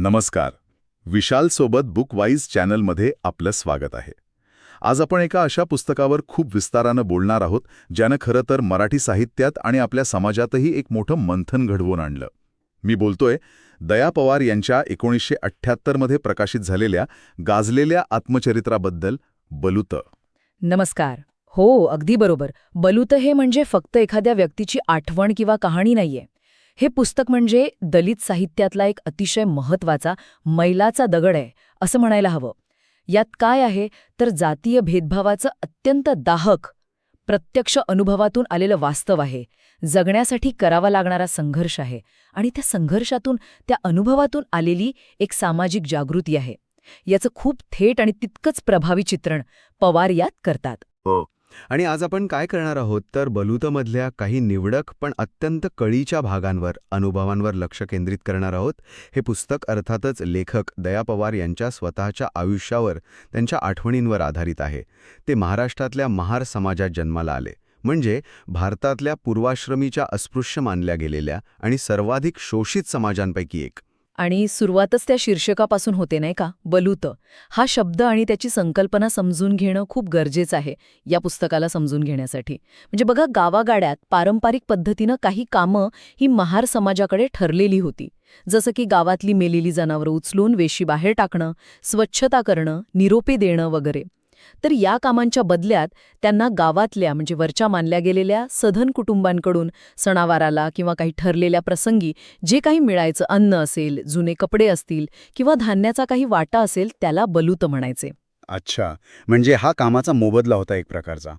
नमस्कार. विशाल सोबत बुकवाईज चॅनलमध्ये आपलं स्वागत आहे. आज आपण एका अशा पुस्तकावर खूप विस्तारानं बोलणार आहोत ज्यानं खरं तर मराठी साहित्यात आणि आपल्या समाजातही एक मोठं मंथन घडवून आणलं. मी बोलतोय दया पवार यांच्या एकोणीसशे अठ्ठ्याहत्तरमध्ये प्रकाशित झालेल्या गाजलेल्या आत्मचरित्राबद्दल बलुत. नमस्कार. हो अगदी बरोबर. बलुत हे म्हणजे फक्त एखाद्या व्यक्तीची आठवण किंवा कहाणी नाहीये. हे पुस्तक म्हणजे दलित साहित्यातला एक अतिशय महत्त्वाचा मैलाचा दगड आहे असं म्हणायला हवं. यात काय आहे तर जातीय भेदभावाचं अत्यंत दाहक प्रत्यक्ष अनुभवातून आलेलं वास्तव आहे. जगण्यासाठी करावा लागणारा संघर्ष आहे आणि त्या संघर्षातून त्या अनुभवातून आलेली एक सामाजिक जागृती आहे. याचं खूप थेट आणि तितकंच प्रभावी चित्रण पवार यात करतात. हो. आणि आज आपण काय करणार आहोत? तर बलुतमधल्या काही निवडक पण अत्यंत कळीच्या भागांवर अनुभवांवर लक्ष केंद्रित करणार आहोत. हे पुस्तक अर्थातच लेखक दया पवार यांच्या स्वतःच्या आयुष्यावर त्यांच्या आठवणींवर आधारित आहे. ते महाराष्ट्रातल्या महार समाजात जन्माला आले. म्हणजे भारतातल्या पूर्वाश्रमीच्या अस्पृश्य मानल्या गेलेल्या आणि सर्वाधिक शोषित समाजांपैकी एक. आणि सुरुवातच त्या शीर्षकापासून होते नाही का? बलूत. हा शब्द आणि त्याची संकल्पना समजून घेणं खूप गरजेचं आहे या पुस्तकाला समजून घेण्यासाठी. म्हणजे बघा गावागाड्यात पारंपरिक पद्धतीनं काही कामं ही महार समाजाकडे ठरलेली होती. जसं की गावातली मेलेली जनावरं उचलून वेशी बाहेर टाकणं स्वच्छता करणं निरोपे देणं वगैरे. तर या कामांच्या बदल्यात त्यांना गावातल्या म्हणजे वरच्या मानल्या गेलेल्या सधन कुटुंबांकडून सणावाराला किंवा काही ठरलेल्या प्रसंगी जे काही मिळायचं अन्न असेल जुने कपडे असतील किंवा धान्याचा काही वाटा असेल त्याला बलूत म्हणायचे. अच्छा. म्हणजे हा कामाचा मोबदला होता एक प्रकारचा.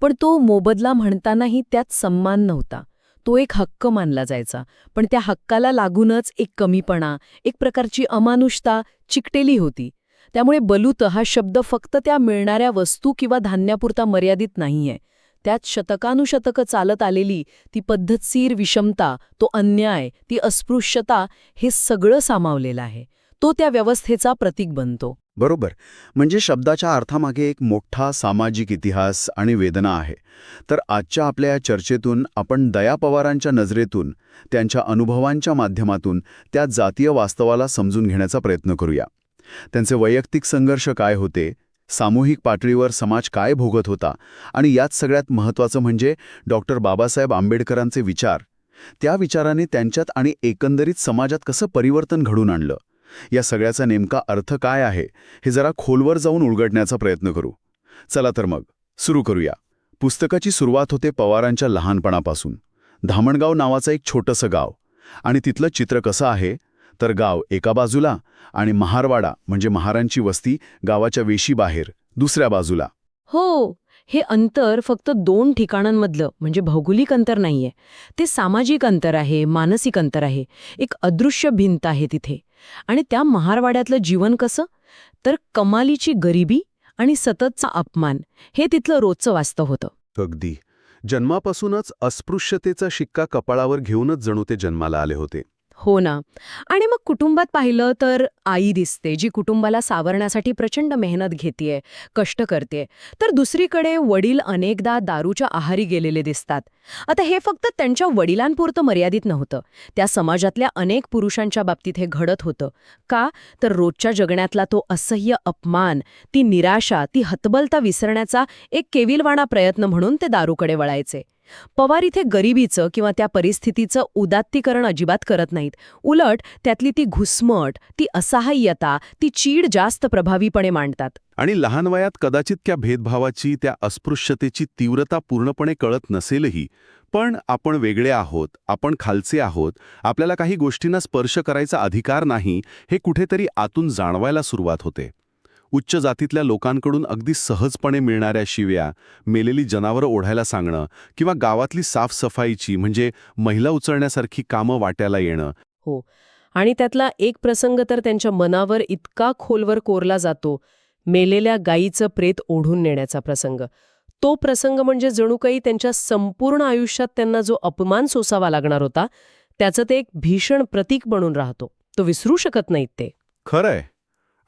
पण तो मोबदला म्हणतानाही त्यात सन्मान नव्हता. तो एक हक्क मानला जायचा. पण त्या हक्काला लागूनच एक कमीपणा एक प्रकारची अमानुषता चिकटेली होती. त्यामुळे बलूत हा शब्द फक्त त्या मिळणाऱ्या वस्तू किंवा धान्यापुरता मर्यादित नाहीये. त्यात शतकानुशतकं चालत आलेली ती पद्धतशीर विषमता तो अन्याय ती अस्पृश्यता हे सगळं सामावलेलं आहे. तो त्या व्यवस्थेचा प्रतीक बनतो. बरोबर. म्हणजे शब्दाच्या अर्थामागे एक मोठा सामाजिक इतिहास आणि वेदना आहे. तर आजच्या आपल्या या चर्चेतून आपण दया पवारांच्या नजरेतून त्यांच्या अनुभवांच्या माध्यमातून त्या जातीय वास्तवाला समजून घेण्याचा प्रयत्न करूया. त्यांचे वैयक्तिक संघर्ष काय होते सामूहिक पातळीवर समाज काय भोगत होता आणि यात सगळ्यात महत्त्वाचं म्हणजे डॉक्टर बाबासाहेब आंबेडकरांचे विचार. त्या विचाराने त्यांच्यात आणि एकंदरीत समाजात कसं परिवर्तन घडून आणलं? या सगळ्याचा नेमका अर्थ काय आहे हे जरा खोलवर जाऊन उलगडण्याचा प्रयत्न करू. चला तर मग सुरू करूया. पुस्तकाची सुरुवात होते पवारांच्या लहानपणापासून. धामणगाव नावाचं एक छोटंसं गाव आणि तिथलं चित्र कसं आहे तर गाव एका बाजूला आणि महारवाडा म्हणजे महारांची वस्ती गावाच्या वेशीबाहेर दुसऱ्या बाजूला. हो हे अंतर फक्त दोन ठिकाणांमधलं म्हणजे भौगोलिक अंतर नाहीये. ते सामाजिक अंतर आहे मानसिक अंतर आहे एक अदृश्य भिंत आहे तिथे. आणि त्या महारवाड्यातलं जीवन कसं? तर कमालीची गरिबी आणि सततचा अपमान हे तिथलं रोजचं वास्तव होतं. अगदी. जन्मापासूनच अस्पृश्यतेचा शिक्का कपाळावर घेऊनच जणू ते जन्माला आले होते. हो ना. आणि मग कुटुंबात पाहिलं तर आई दिसते जी कुटुंबाला सावरण्यासाठी प्रचंड मेहनत घेतेय कष्ट करते तर दुसरीकडे वडील अनेकदा दारूच्या आहारी गेलेले दिसतात. आता हे फक्त त्यांच्या वडिलांपुरतं मर्यादित नव्हतं. त्या समाजातल्या अनेक पुरुषांच्या बाबतीत हे घडत होतं. का? तर रोजच्या जगण्यातला तो असह्य अपमान ती निराशा ती हतबलता विसरण्याचा एक केविलवाणा प्रयत्न म्हणून ते दारूकडे वळायचे. पवार इथे गरिबीचं किंवा त्या परिस्थितीचं उदात्तीकरण अजिबात करत नाहीत. उलट त्यातली ती घुसमट ती असहाय्यता ती चीड जास्त प्रभावीपणे मांडतात. आणि लहान वयात कदाचित त्या भेदभावाची त्या अस्पृश्यतेची तीव्रता पूर्णपणे कळत नसेलही पण आपण वेगळे आहोत आपण खालचे आहोत आपल्याला काही गोष्टींना स्पर्श करायचा अधिकार नाही हे कुठेतरी आतून जाणवायला सुरुवात होते. उच्च जातीतल्या लोकांकडून अगदी सहजपणे मिळणाऱ्या शिव्या मेलेली जनावरं ओढायला सांगणं किंवा गावातली साफसफाईची म्हणजे महिला उचलण्यासारखी कामं वाट्याला येणं. आणि त्यातला एक प्रसंग तर त्यांच्या मनावर इतका खोलवर कोरला जातो मेलेल्या गायीचं प्रेत ओढून नेण्याचा प्रसंग. तो प्रसंग म्हणजे जणू काही त्यांच्या संपूर्ण आयुष्यात त्यांना जो अपमान सोसावा लागणार होता त्याचं ते एक भीषण प्रतीक बनून राहतो. तो विसरू शकत नाहीत ते. खरंय.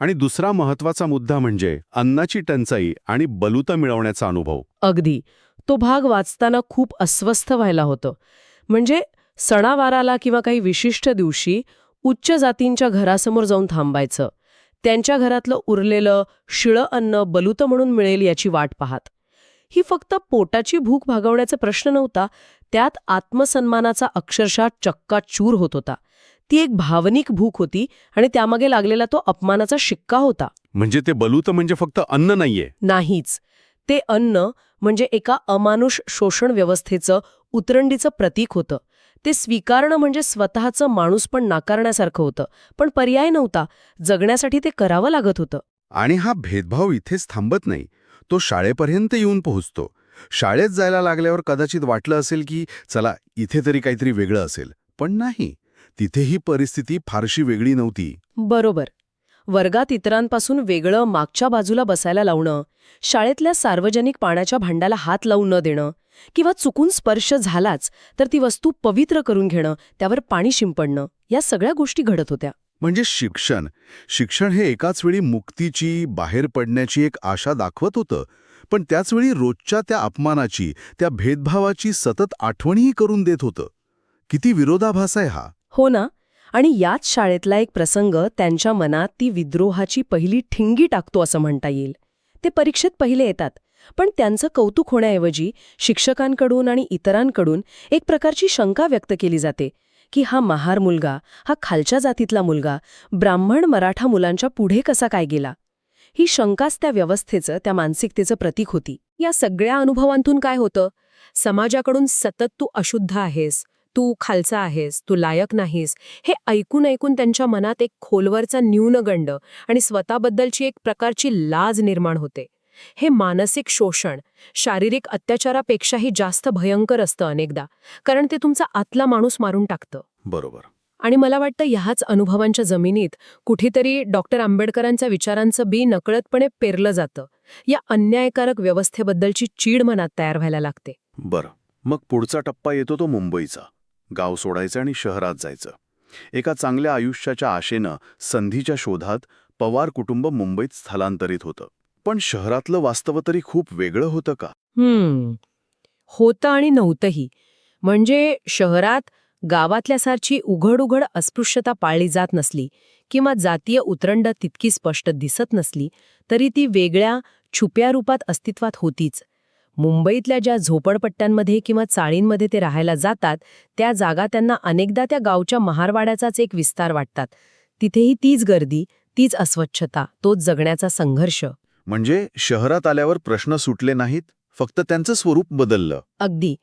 आणि दुसरा महत्त्वाचा मुद्दा म्हणजे अन्नाची टंचाई आणि बलुतं मिळवण्याचा अनुभव. अगदी. तो भाग वाचताना खूप अस्वस्थ व्हायला होतं. म्हणजे सणावाराला किंवा काही विशिष्ट दिवशी उच्च जातींच्या घरासमोर जाऊन थांबायचं. त्यांच्या घरातलं उरलेलं शिळं अन्न बलुतं म्हणून मिळेल याची वाट पाहत. ही फक्त पोटाची भूक भागवण्याचा प्रश्न नव्हता त्यात आत्मसन्मानाचा अक्षरशः चक्काचूर होत होता. ती एक भावनिक भूक होती आणि त्यामागे लागलेला तो अपमानाचा शिक्का होता. म्हणजे ते बलूत म्हणजे फक्त अन्न नाहीये. नाहीच. ते अन्न म्हणजे एका अमानुष शोषण व्यवस्थेचं उतरंडीचं प्रतीक होतं. ते स्वीकारणं म्हणजे स्वतःचं माणूस पण नाकारण्यासारखं होतं. पण पर्याय नव्हता. जगण्यासाठी ते करावं लागत होतं. आणि हा भेदभाव इथेच थांबत नाही. तो शाळेपर्यंत येऊन पोहोचतो. शाळेत जायला लागल्यावर कदाचित वाटलं असेल की चला इथे तरी काहीतरी वेगळं असेल. पण नाही. तिथेही परिस्थिती फारशी वेगळी नव्हती. बरोबर. वर्गात इतरांपासून वेगळं मागच्या बाजूला बसायला लावणं शाळेतल्या सार्वजनिक पाण्याच्या भांड्याला हात लावून न देणं किंवा चुकून स्पर्श झालाच तर ती वस्तू पवित्र करून घेणं त्यावर पाणी शिंपडणं या सगळ्या गोष्टी घडत होत्या. म्हणजे शिक्षण शिक्षण हे एकाच वेळी मुक्तीची बाहेर पडण्याची एक आशा दाखवत होतं. पण त्याचवेळी रोजच्या त्या अपमानाची त्या भेदभावाची सतत आठवणीही करून देत होतं. किती विरोधाभास आहे हा. हो ना? आणि याच शाळेतला एक प्रसंग त्यांच्या मनात ती विद्रोहाची पहिली ठिंगी टाकतो असं म्हणता येईल. ते परीक्षेत पहिले येतात पण त्यांचं कौतुक होण्याऐवजी शिक्षकांकडून आणि इतरांकडून एक प्रकारची शंका व्यक्त केली जाते की हा महार मुलगा हा खालच्या जातीतला मुलगा ब्राह्मण मराठा मुलांच्या पुढे कसा काय गेला? ही शंकाच त्या व्यवस्थेचं त्या मानसिकतेचं प्रतीक होती. या सगळ्या अनुभवांतून काय होतं? समाजाकडून सतत तू अशुद्ध आहेस तू खालचा आहेस तू लायक नाहीस हे ऐकून ऐकून त्यांच्या मनात एक खोलवरचा न्यूनगंड आणि स्वतःबद्दलची एक प्रकारची लाज निर्माण होते. हे मानसिक शोषण शारीरिक अत्याचारापेक्षाही जास्त भयंकर असतं अनेकदा कारण ते तुमचा आतला माणूस मारून टाकतं. बरोबर. आणि मला वाटतं ह्याच अनुभवांच्या जमिनीत कुठेतरी डॉक्टर आंबेडकरांच्या विचारांचं बी नकळतपणे पेरलं जातं. या अन्यायकारक व्यवस्थेबद्दलची चीड मनात तयार व्हायला लागते. बरं मग पुढचा टप्पा येतो तो मुंबईचा. गाव सोडायचं आणि शहरात जायचं. एका चांगल्या आयुष्याच्या आशेनं संधीच्या शोधात पवार कुटुंब मुंबईत स्थलांतरित होतं. पण शहरातलं वास्तव तरी खूप वेगळं होतं का? हम्म. होतं आणि नव्हतंही. म्हणजे शहरात गावातल्यासारखी उघड उघड अस्पृश्यता पाळली जात नसली किंवा जातीय उतरंड तितकी स्पष्ट दिसत नसली तरी ती वेगळ्या छुप्या रूपात अस्तित्वात होतीच. मुंबईतल्या ज्या झोपडपट्ट्यांमध्ये किंवा चाळींमध्ये ते राहायला जातात त्या जागा त्यांना अनेकदा त्या गावच्या महारवाड्याचाच एक विस्तार वाटतात. तिथेही तीच गर्दी तीच अस्वच्छता तोच जगण्याचा संघर्ष. म्हणजे शहरात आल्यावर प्रश्न सुटले नाहीत फक्त त्यांचं स्वरूप बदललं. अगदी.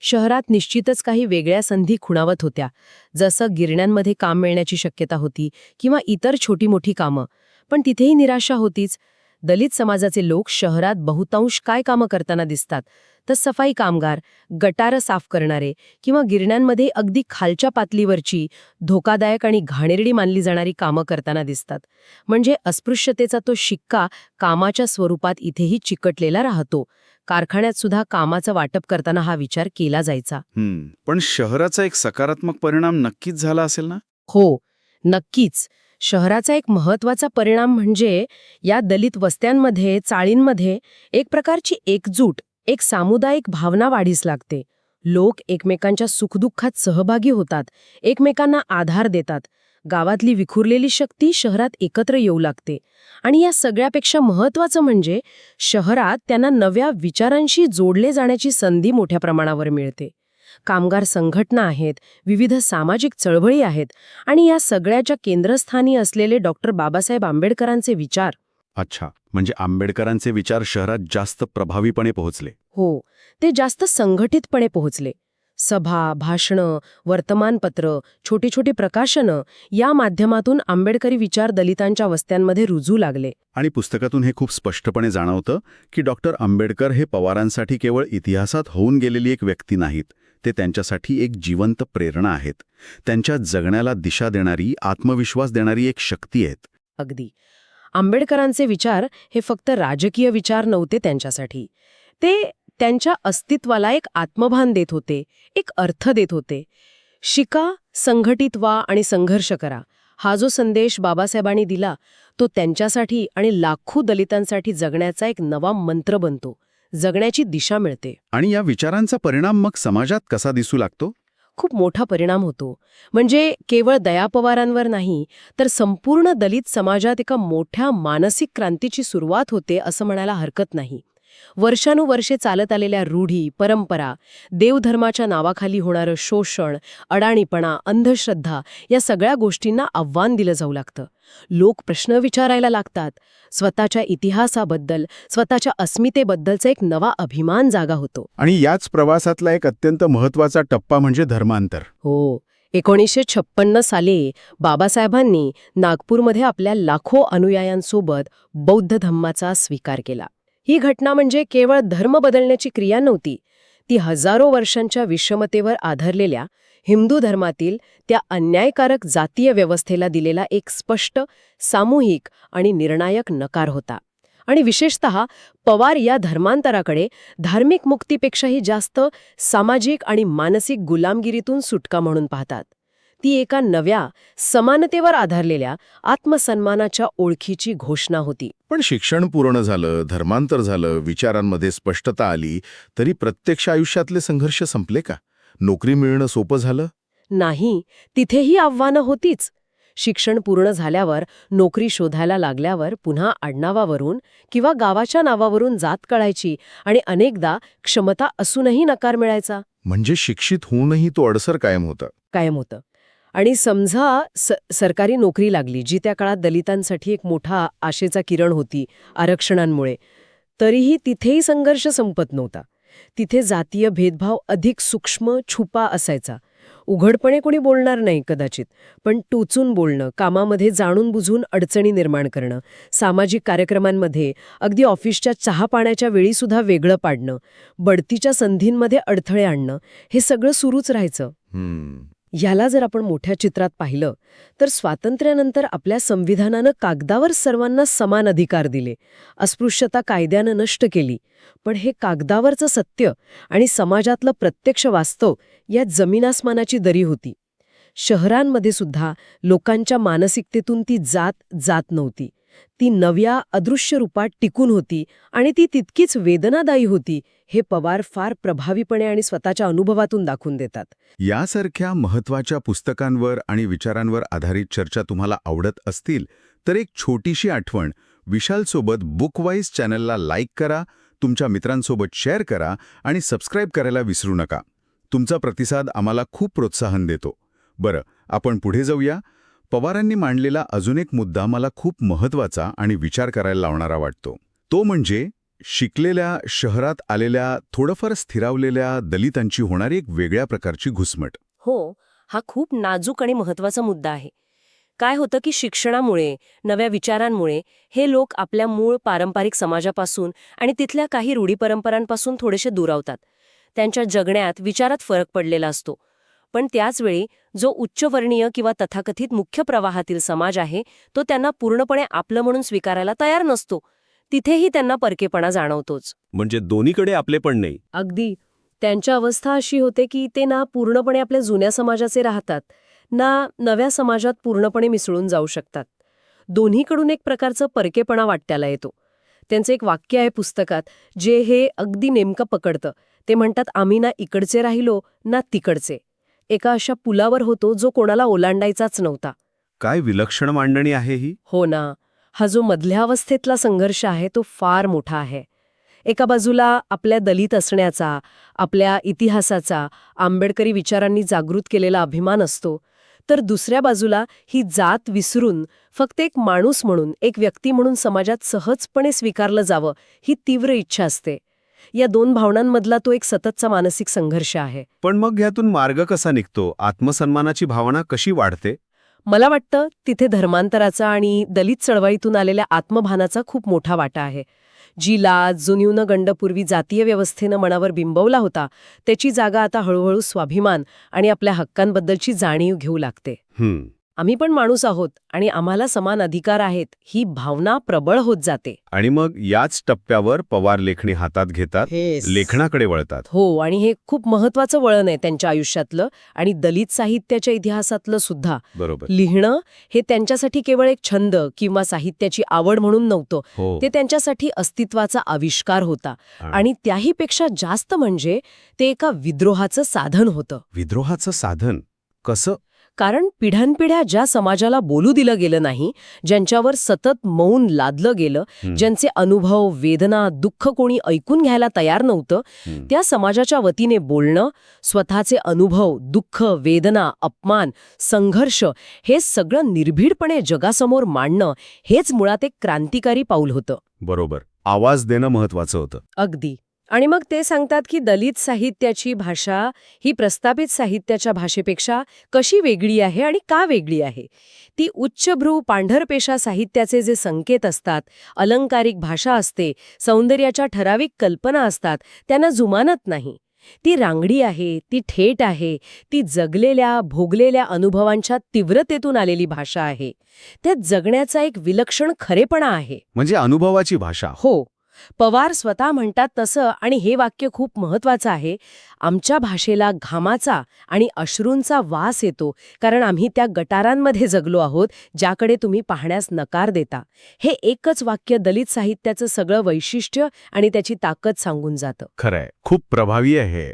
शहरात निश्चितच काही वेगळ्या संधी खुणावत होत्या. जसं गिरण्यांमध्ये काम मिळण्याची शक्यता होती किंवा इतर छोटी मोठी कामं. पण तिथेही निराशा होतीच. दलित समाजाचे लोक शहरात बहुतांश काय कामं करताना दिसतात? तर सफाई कामगार गटारं साफ करणारे किंवा गिरण्यांमध्ये अगदी खालच्या पातळीवरची धोकादायक आणि घाणेरडी मानली जाणारी कामं करताना दिसतात. म्हणजे अस्पृश्यतेचा तो शिक्का कामाच्या स्वरूपात इथेही चिकटलेला राहतो. कारखान्यात सुद्धा कामाचं वाटप करताना हा विचार केला जायचा. पण शहराचा एक सकारात्मक परिणाम नक्कीच झाला असेल ना? हो. नक्कीच. शहराचा एक महत्त्वाचा परिणाम म्हणजे या दलित वस्त्यांमध्ये चाळींमध्ये एक प्रकारची एकजूट एक सामुदायिक भावना वाढीस लागते. लोक एकमेकांच्या सुखदुःखात सहभागी होतात एकमेकांना आधार देतात. गावातली विखुरलेली शक्ती शहरात एकत्र येऊ लागते. आणि या सगळ्यापेक्षा महत्वाचं म्हणजे शहरात त्यांना नव्या विचारांशी जोडले जाण्याची संधी मोठ्या प्रमाणावर मिळते. कामगार संघटना आहेत विविध सामाजिक चळवळी आहेत आणि या सगळ्याच्या केंद्रस्थानी असलेले डॉक्टर बाबासाहेब आंबेडकरांचे विचार. अच्छा म्हणजे आंबेडकरांचे विचार शहरात जास्त प्रभावीपणे पोहोचले. हो ते जास्त संघटितपणे पोहोचले. सभा भाषणं वर्तमानपत्र छोटी छोटी प्रकाशनं या माध्यमातून आंबेडकरी विचार दलितांच्या वस्त्यांमध्ये रुजू लागले. आणि पुस्तकातून हे खूप स्पष्टपणे जाणवतं की डॉक्टर आंबेडकर हे पवारांसाठी केवळ इतिहासात होऊन गेलेली एक व्यक्ती नाहीत. ते त्यांच्यासाठी एक जिवंत प्रेरणा आहेत. त्यांच्या जगण्याला दिशा देणारी आत्मविश्वास देणारी एक शक्ती आहेत. अगदी. आंबेडकरांचे विचार हे फक्त राजकीय विचार नव्हते त्यांच्यासाठी. ते त्यांच्या अस्तित्वाला एक आत्मभान देत होते एक अर्थ देत होते. शिका संघटित व्हा आणि संघर्ष करा. हा जो संदेश बाबासाहेबांनी दिला तो त्यांच्यासाठी आणि लाखो दलितांसाठी जगण्याचा एक नवा मंत्र बनतो. जगण्याची दिशा मिळते. आणि या विचारांचा परिणाम मग समाजात कसा दिसू लागतो? खूप मोठा परिणाम होतो. म्हणजे केवळ दया पवारांवर नाही तर संपूर्ण दलित समाजात एका मोठ्या मानसिक क्रांतीची सुरुवात होते असं म्हणायला हरकत नाही. वर्षानुवर्षे चालत आलेल्या रूढी परंपरा देवधर्माच्या नावाखाली होणारं शोषण अडाणीपणा अंधश्रद्धा या सगळ्या गोष्टींना आव्हान दिलं जाऊ लागतं. लोक प्रश्न विचारायला लागतात. स्वतःच्या इतिहासाबद्दल स्वतःच्या अस्मितेबद्दलचा एक नवा अभिमान जागा होतो. आणि याच प्रवासातला एक अत्यंत महत्त्वाचा टप्पा म्हणजे धर्मांतर. हो. एकोणीसशे छप्पन्न साली बाबासाहेबांनी नागपूरमध्ये आपल्या लाखो अनुयायांसोबत बौद्ध धम्माचा स्वीकार केला. ही घटना म्हणजे केवळ धर्म बदलण्याची क्रिया नव्हती. ती हजारो वर्षांच्या विषमतेवर आधारलेल्या हिंदू धर्मातील त्या अन्यायकारक जातीय व्यवस्थेला दिलेला एक स्पष्ट सामूहिक आणि निर्णायक नकार होता. आणि विशेषत पवार या धर्मांतराकडे धार्मिक मुक्तीपेक्षाही जास्त सामाजिक आणि मानसिक गुलामगिरीतून सुटका म्हणून पाहतात. ती एका नव्या समानतेवर आधारलेल्या आत्मसन्मानाच्या ओळखीची घोषणा होती. पण शिक्षण पूर्ण झालं धर्मांतर झालं विचारांमध्ये स्पष्टता आली तरी प्रत्यक्ष आयुष्यातले संघर्ष संपले का? नोकरी मिळणं सोपं झालं? नाही तिथेही आव्हानं होतीच. शिक्षण पूर्ण झाल्यावर नोकरी शोधायला लागल्यावर पुन्हा आडनावावरून किंवा गावाच्या नावावरून जात कळायची आणि अनेकदा क्षमता असूनही नकार मिळायचा. म्हणजे शिक्षित होऊनही तो अडसर कायम होता. कायम होतं. आणि समजा स सरकारी नोकरी लागली जी त्या काळात दलितांसाठी एक मोठा आशेचा किरण होती आरक्षणांमुळे. तरीही तिथेही संघर्ष संपत नव्हता. तिथे जातीय भेदभाव अधिक सूक्ष्म छुपा असायचा. उघडपणे कोणी बोलणार नाही कदाचित पण टोचून बोलणं कामामध्ये जाणून बुजून अडचणी निर्माण करणं सामाजिक कार्यक्रमांमध्ये अगदी ऑफिसच्या चहा पाण्याच्या वेळीसुद्धा वेगळं पाडणं बढतीच्या संधींमध्ये अडथळे आणणं हे सगळं सुरूच राहायचं. ह्याला जर आपण मोठ्या चित्रात पाहिलं तर स्वातंत्र्यानंतर आपल्या संविधानानं कागदावर सर्वांना समान अधिकार दिले. अस्पृश्यता कायद्यानं नष्ट केली. पण हे कागदावरचं सत्य आणि समाजातलं प्रत्यक्ष वास्तव यात जमीनास्मानाची दरी होती. शहरांमध्ये सुद्धा लोकांच्या मानसिकतेतून ती जात जात नव्हती. ती नव्या अदृश्य रूपात टिकून होती आणि ती तितकीच वेदनादायी होती हे पवार फार प्रभावीपणे आणि स्वतःच्या अनुभवातून दाखवून देतात. यासारख्या महत्त्वाच्या पुस्तकांवर आणि विचारांवर आधारित चर्चा तुम्हाला आवडत असतील तर एक छोटीशी आठवण विशालसोबत बुकवाईज चॅनलला लाईक करा तुमच्या मित्रांसोबत शेअर करा आणि सबस्क्राईब करायला विसरू नका. तुमचा प्रतिसाद आम्हाला खूप प्रोत्साहन देतो. बरं आपण पुढे जाऊया. पवारांनी मांडलेला अजून एक मुद्दा मला खूप महत्त्वाचा आणि विचार करायला लावणारा वाटतो. तो म्हणजे शिकलेल्या शहरात आलेल्या थोडंफार स्थिरावलेल्या दलितांची होणारी एक वेगळ्या प्रकारची घुसमट. हो हा खूप नाजूक आणि महत्त्वाचा मुद्दा आहे. काय होतं की शिक्षणामुळे नव्या विचारांमुळे हे लोक आपल्या मूळ पारंपरिक समाजापासून आणि तिथल्या काही रूढी परंपरांपासून थोडेसे दुरावतात. त्यांच्या जगण्यात विचारात फरक पडलेला असतो. पण त्याचवेळी जो उच्चवर्णीय किंवा तथाकथित मुख्य प्रवाहातील समाज आहे तो त्यांना पूर्णपणे आपलं म्हणून स्वीकारायला तयार नसतो. तिथेही त्यांना परकेपणा जाणवतोच. म्हणजे दोन्हीकडे आपले पण नाही. अगदी. त्यांच्या अवस्था अशी होते की ते ना पूर्णपणे आपल्या जुन्या समाजाचे राहतात ना नव्या समाजात पूर्णपणे मिसळून जाऊ शकतात. दोन्हीकडून एक प्रकारचं परकेपणा वाट्याला येतो. त्यांचं एक वाक्य आहे पुस्तकात जे हे अगदी नेमकं पकडतं. ते म्हणतात आम्ही ना इकडचे राहिलो ना तिकडचे. एका अशा पुलावर होतो जो कोणाला ओलांडायचाच नव्हता. काय विलक्षण मांडणी आहे ही? हो ना. हा जो मधल्या अवस्थेतला संघर्ष आहे तो फार मोठा आहे. एका बाजूला आपल्या दलित असण्याचा आपल्या इतिहासाचा आंबेडकरी विचारांनी जागृत केलेला अभिमान असतो तर दुसऱ्या बाजूला ही जात विसरून फक्त एक माणूस म्हणून एक व्यक्ती म्हणून समाजात सहजपणे स्वीकारलं जावं ही तीव्र इच्छा असते. या दोन भावनांमधला तो एक सततचा मानसिक संघर्ष आहे. पण मग ह्यातून मार्ग कसा निघतो? आत्मसन्मानाची भावना कशी वाढते? मला वाटतं तिथे धर्मांतराचा आणि दलित चळवळीतून आलेल्या आत्मभानाचा खूप मोठा वाटा आहे. जी लाज जो न्यूनगंडपूर्वी जातीय व्यवस्थेनं मनावर बिंबवला होता त्याची जागा आता हळूहळू स्वाभिमान आणि आपल्या हक्कांबद्दलची जाणीव घेऊ लागते. हम्म. आम्ही पण माणूस आहोत आणि आम्हाला समान अधिकार आहेत ही भावना प्रबळ होत जाते. आणि मग याच टप्प्यावर पवार लेखणी हातात घेतात लेखनाकडे वळतात. हो आणि हे खूप महत्वाचं वळण आहे त्यांच्या आयुष्यातलं आणि दलित साहित्याच्या इतिहासातलं सुद्धा. बरोबर. लिहिणं हे त्यांच्यासाठी केवळ एक छंद किंवा साहित्याची आवड म्हणून नव्हतं. हो. ते त्यांच्यासाठी अस्तित्वाचा आविष्कार होता. हा. आणि त्याहीपेक्षा जास्त म्हणजे ते एका विद्रोहाचं साधन होतं. विद्रोहाचं साधन? कसं? कारण पिढ्यानपिढ्या ज्या समाजाला बोलू दिलं गेलं नाही ज्यांच्यावर सतत मौन लादलं गेलं ज्यांचे अनुभव वेदना दुःख कोणी ऐकून घ्यायला तयार नव्हतं. त्या समाजाच्या वतीने बोलणं स्वतःचे अनुभव दुःख वेदना अपमान संघर्ष हे सगळं निर्भीडपणे जगासमोर मांडणं हेच मुळात एक क्रांतिकारी पाऊल होतं. बरोबर. आवाज देणं महत्वाचं होतं. अगदी. आणि मग ते सांगतात की दलित साहित्याची भाषा ही प्रस्थापित साहित्याच्या भाषेपेक्षा कशी वेगळी आहे आणि का वेगळी आहे? ती उच्चभ्रू पांढरपेशा साहित्याचे जे संकेत असतात अलंकारिक भाषा असते सौंदर्याच्या ठराविक कल्पना असतात त्यांना जुमानत नाही. ती रांगडी आहे ती थेट आहे ती जगलेल्या भोगलेल्या अनुभवांच्या तीव्रतेतून आलेली भाषा आहे. त्यात जगण्याचा एक विलक्षण खरेपणा आहे. म्हणजे अनुभवाची भाषा. हो. पवार स्वतः म्हणतात तसं आणि हे वाक्य खूप महत्वाचं आहे. आमच्या भाषेला घामाचा आणि अश्रूंचा वास येतो कारण आम्ही त्या गटारांमध्ये जगलो आहोत ज्याकडे तुम्ही पाहण्यास नकार देता. हे एकच वाक्य दलित साहित्याचं सगळं वैशिष्ट्य आणि त्याची ताकद सांगून जातं. खरंय. खूप प्रभावी आहे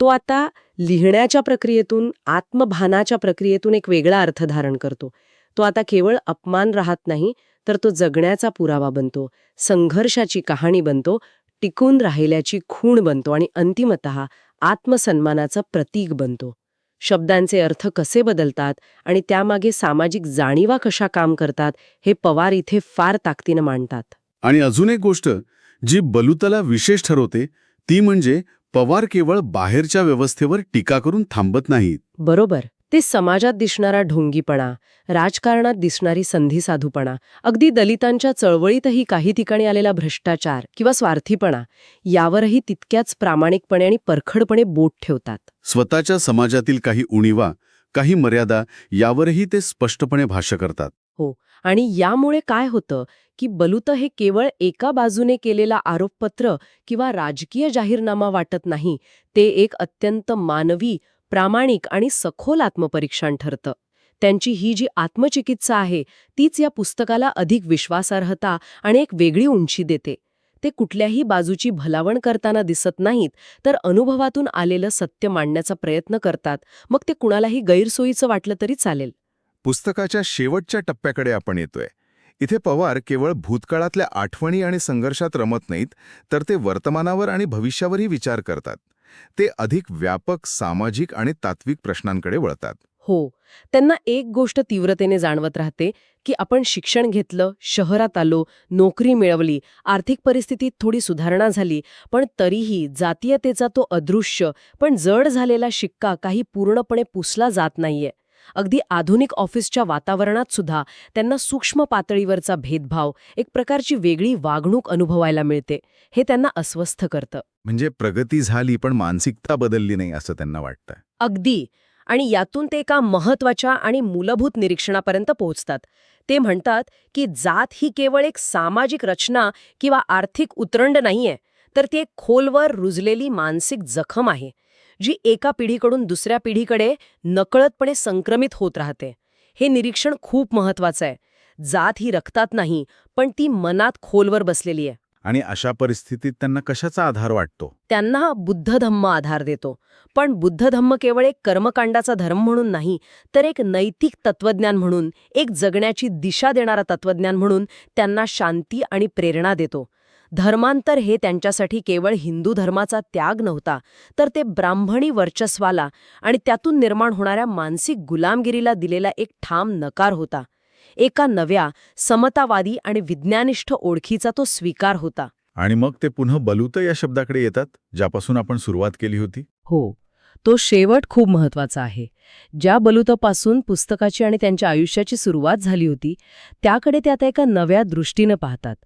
तो आता लिहिण्याच्या प्रक्रियेतून आत्मभानाच्या प्रक्रियेतून एक वेगळा अर्थ धारण करतो. तो आता केवळ अपमान राहत नाही तर तो जगण्याचा पुरावा बनतो संघर्षाची कहाणी बनतो टिकून राहिल्याची खूण बनतो आणि अंतिमतः आत्मसन्मानाचं प्रतीक बनतो. शब्दांचे अर्थ कसे बदलतात आणि त्यामागे सामाजिक जाणीवा कशा काम करतात हे पवार इथे फार ताकदीनं मांडतात. आणि अजून एक गोष्ट जी बलुताला विशेष ठरवते ती म्हणजे पवार केवळ बाहेरच्या व्यवस्थेवर टीका करून थांबत नाहीत. बरोबर. ते समाजात दिसणारा ढोंगीपणा राजकारणात दिसणारी संधीसाधूपणा अगदी दलितांच्या चळवळीतही काही ठिकाणी आलेला भ्रष्टाचार किंवा स्वार्थीपणा यावरही तितक्याच प्रामाणिकपणे आणि परखडपणे बोट ठेवतात. स्वतःच्या समाजातील काही उणीवा काही मर्यादा यावरही ते स्पष्टपणे भाष्य करतात. आणि यामुळे काय होतं की बलुत हे केवळ एका बाजूने केलेला आरोपपत्र किंवा राजकीय जाहीरनामा वाटत नाही ते एक अत्यंत मानवी प्रामाणिक आणि सखोल आत्मपरीक्षण ठरतं. त्यांची ही जी आत्मचिकित्सा आहे तीच या पुस्तकाला अधिक विश्वासार्हता आणि एक वेगळी उंची देते. ते कुठल्याही बाजूची भलावण करताना दिसत नाहीत तर अनुभवातून आलेलं सत्य मांडण्याचा प्रयत्न करतात मग ते कुणालाही गैरसोयीचं वाटलं तरी चालेल. पुस्तकाच्या शेवटच्या टप्प्याकडे आपण येतोय. इथे पवार केवळ भूतकाळातल्या आठवणी आणि संघर्षात रमत नाहीत तर ते वर्तमानावर आणि भविष्यावरही विचार करतात. ते अधिक व्यापक सामाजिक आणि तात्विक प्रश्नांकडे वळतात. हो. त्यांना एक गोष्ट तीव्रतेने जाणवत राहते की आपण शिक्षण घेतलं शहरात आलो नोकरी मिळवली आर्थिक परिस्थितीत थोडी सुधारणा झाली पण तरीही जातीयतेचा तो अदृश्य पण जड झालेला शिक्का काही पूर्णपणे पुसला जात नाहीये. अगदी आधुनिक ऑफिसच्या वातावरणात सुद्धा त्यांना सूक्ष्म पातळीवरचा भेदभाव एक प्रकारची वेगळी वागणूक अनुभवायला मिळते. हे त्यांना अस्वस्थ करतं. म्हणजे प्रगती झाली पण मानसिकता बदलली नाही असं त्यांना वाटतं अगदी. आणि यातून ते एका महत्त्वाच्या आणि मूलभूत निरीक्षणापर्यंत पोहोचतात. ते म्हणतात की जात ही केवळ एक सामाजिक रचना किंवा आर्थिक उतरंड नाहीये तर ती एक खोलवर रुजलेली मानसिक जखम आहे. जी एका पिढीकडून दुसऱ्या पिढीकडे नकळतपणे संक्रमित होत राहते. हे निरीक्षण खूप महत्वाचं आहे. जात ही रक्तात नाही पण ती मनात खोलवर बसलेली आहे. आणि अशा परिस्थितीत त्यांना कशाचा आधार वाटतो? त्यांना बुद्ध धम्म आधार देतो. पण बुद्ध धम्म केवळ एक कर्मकांडाचा धर्म म्हणून नाही तर एक नैतिक तत्वज्ञान म्हणून एक जगण्याची दिशा देणारा तत्वज्ञान म्हणून त्यांना शांती आणि प्रेरणा देतो. धर्मांतर हे त्यांच्यासाठी केवळ हिंदू धर्माचा त्याग नव्हता तर ते ब्राह्मणी वर्चस्वाला आणि त्यातून निर्माण होणाऱ्या मानसिक गुलामगिरीला दिलेला एक ठाम नकार होता. एका नव्या समतावादी आणि विज्ञानिष्ठ ओळखीचा तो स्वीकार होता. आणि मग ते पुन्हा बलूत या शब्दाकडे येतात ज्यापासून आपण सुरुवात केली होती? हो. तो शेवट खूप महत्त्वाचा आहे. ज्या बलुतापासून पुस्तकाची आणि त्यांच्या आयुष्याची सुरुवात झाली होती त्याकडे ते आता एका नव्या दृष्टीनं पाहतात.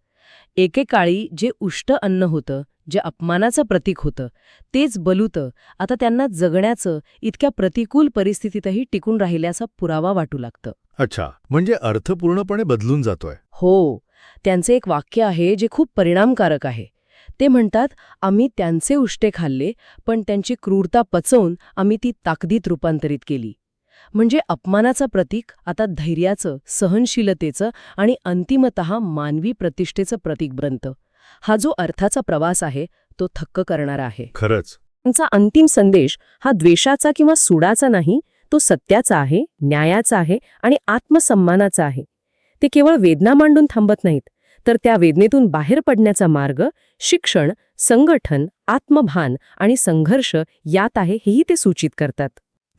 एकेकाळी जे उष्ट अन्न होतं जे अपमानाचं प्रतीक होतं तेच बलुतं आता त्यांना जगण्याचं इतक्या प्रतिकूल परिस्थितीतही टिकून राहिल्याचा पुरावा वाटू लागतं. अच्छा म्हणजे अर्थ पूर्णपणे बदलून जातोय. हो त्यांचे एक वाक्य आहे जे खूप परिणामकारक आहे. ते म्हणतात आम्ही त्यांचे उष्टे खाल्ले पण त्यांची क्रूरता पचवून आम्ही ती ताकदीत रूपांतरित केली. म्हणजे अपमानाचं प्रतीक आता धैर्याचं सहनशीलतेचं आणि अंतिमतः मानवी प्रतिष्ठेचं प्रतीक बनतं हा जो अर्थाचा प्रवास आहे तो थक्क करणारा आहे. खरंच. त्यांचा अंतिम संदेश हा द्वेषाचा किंवा सुडाचा नाही तो सत्याचा आहे न्यायाचा आहे आणि आत्मसन्मानाचा आहे. ते केवळ वेदना मांडून थांबत नाहीत तर त्या वेदनेतून बाहेर पडण्याचा मार्ग शिक्षण संघटन आत्मभान आणि संघर्ष यात आहे हेही ते सूचित करतात.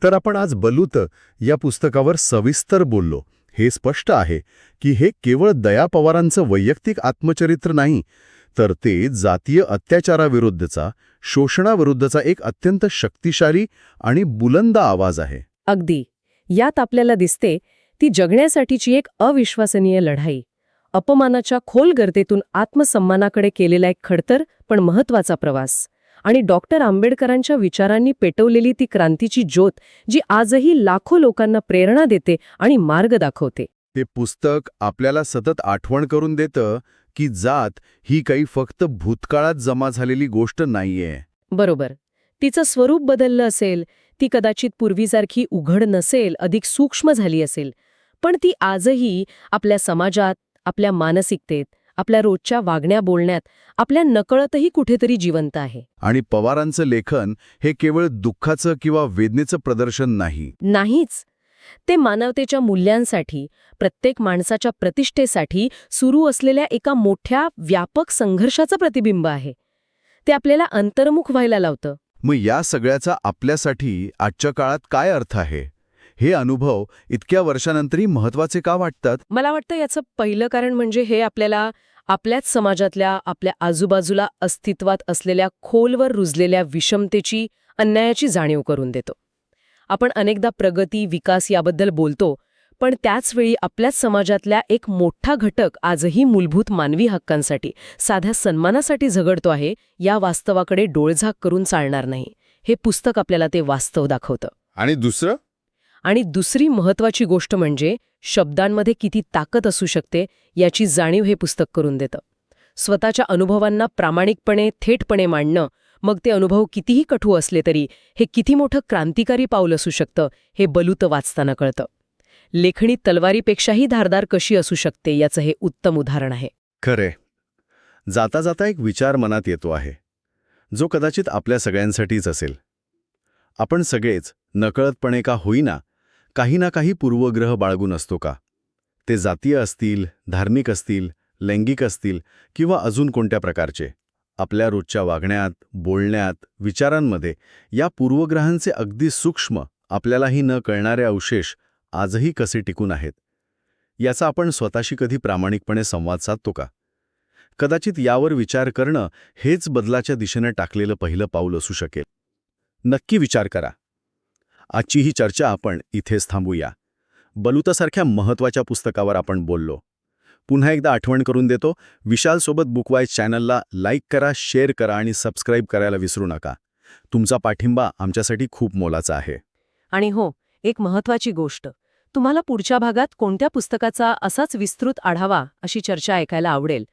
तर आपण आज बलूत या पुस्तकावर सविस्तर बोललो. हे स्पष्ट आहे की हे केवळ दया पवारांचं वैयक्तिक आत्मचरित्र नाही तर ते जातीय अत्याचाराविरुद्धचा शोषणाविरुद्धचा एक अत्यंत शक्तिशाली आणि बुलंद आवाज आहे. अगदी. यात आपल्याला दिसते ती जगण्यासाठीची एक अविश्वसनीय लढाई. अपमानाच्या खोल गर्देतून आत्मसन्मानाकडे केलेला एक खडतर पण महत्त्वाचा प्रवास. आणि डॉक्टर आंबेडकरांच्या विचारांनी पेटवलेली ती क्रांतीची ज्योत जी आजही लाखो लोकांना प्रेरणा देते आणि मार्ग दाखवते. ते पुस्तक आपल्याला सतत आठवण करून देतं की जात ही काही फक्त भूतकाळात जमा झालेली गोष्ट नाहीये. बरोबर. तिचं स्वरूप बदललं असेल ती कदाचित पूर्वीसारखी उघड नसेल अधिक सूक्ष्म झाली असेल पण ती आजही आपल्या समाजात आपल्या मानसिकतेत आपल्या रोजच्या वागण्या बोलण्यात आपल्या नकळतही कुठेतरी जिवंत आहे. आणि पवारांचं लेखन हे केवळ दुःखाचं किंवा वेदनेचं प्रदर्शन नाही. नाहीच. ते मानवतेच्या मूल्यांसाठी प्रत्येक माणसाच्या प्रतिष्ठेसाठी सुरू असलेल्या एका मोठ्या व्यापक संघर्षाचं प्रतिबिंब आहे. ते आपल्याला अंतर्मुख व्हायला लावतं. मग या सगळ्याचा आपल्यासाठी आजच्या काळात काय अर्थ आहे? हे अनुभव इतक्या वर्षानंतरही महत्त्वाचे का वाटतात? मला वाटतं याचं पहिलं कारण म्हणजे हे आपल्याला आपल्याच समाजातल्या आपल्या आजूबाजूला अस्तित्वात असलेल्या खोलवर रुजलेल्या विषमतेची अन्यायाची जाणीव करून देतो. आपण अनेकदा प्रगती विकास याबद्दल बोलतो पण त्याचवेळी आपल्याच समाजातल्या एक मोठा घटक आजही मूलभूत मानवी हक्कांसाठी साध्या सन्मानासाठी झगडतो आहे या वास्तवाकडे डोळझाक करून चालणार नाही. हे पुस्तक आपल्याला ते वास्तव दाखवतं. आणि दुसरं? आणि दुसरी महत्वाची गोष्ट म्हणजे शब्दांमध्ये किती ताकद असू शकते याची जाणीव हे पुस्तक करून देतं. स्वतःच्या अनुभवांना प्रामाणिकपणे थेटपणे मांडणं मग ते अनुभव कितीही कठू असले तरी हे किती मोठं क्रांतिकारी पाऊल असू शकतं हे बलूत वाचताना कळतं. लेखणी तलवारीपेक्षाही धारदार कशी असू शकते याचं हे उत्तम उदाहरण आहे. खरे. जाता जाता एक विचार मनात येतो आहे. जो कदाचित आपल्या सगळ्यांसाठीच असेल. आपण सगळेच नकळतपणे का होईना काही ना काही पूर्वग्रह बाळगून असतो का? ते जातीय असतील धार्मिक असतील लैंगिक असतील किंवा अजून कोणत्या प्रकारचे? आपल्या रोजच्या वागण्यात बोलण्यात विचारांमध्ये या पूर्वग्रहांचे अगदी सूक्ष्म आपल्यालाही न कळणारे अवशेष आजही कसे टिकून आहेत? याचा आपण स्वतःशी कधी प्रामाणिकपणे संवाद साधतो का? कदाचित यावर विचार करणं हेच बदलाच्या दिशेनं टाकलेलं पहिलं पाऊल असू शकेल. नक्की विचार करा. आजची ही चर्चा आपण इथेच थांबूया. बलुतासारख्या महत्त्वाच्या पुस्तकावर आपण बोललो. पुन्हा एकदा आठवण करून देतो विशालसोबत बुकवाईज चॅनलला लाईक करा शेअर करा आणि सबस्क्राईब करायला विसरू नका. तुमचा पाठिंबा आमच्यासाठी खूप मोलाचा आहे. आणि हो एक महत्वाची गोष्ट. तुम्हाला पुढच्या भागात कोणत्या पुस्तकाचा असाच विस्तृत आढावा अशी चर्चा ऐकायला आवडेल?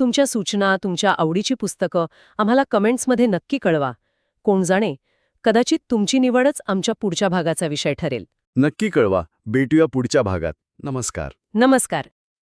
तुमच्या सूचना तुमच्या आवडीची पुस्तकं आम्हाला कमेंट्समध्ये नक्की कळवा. कोण जाणे? कदाचित तुमची निवडच आमच्या पुढच्या भागाचा विषय ठरेल. नक्की कळवा. भेटूया पुढच्या भागात. नमस्कार. नमस्कार.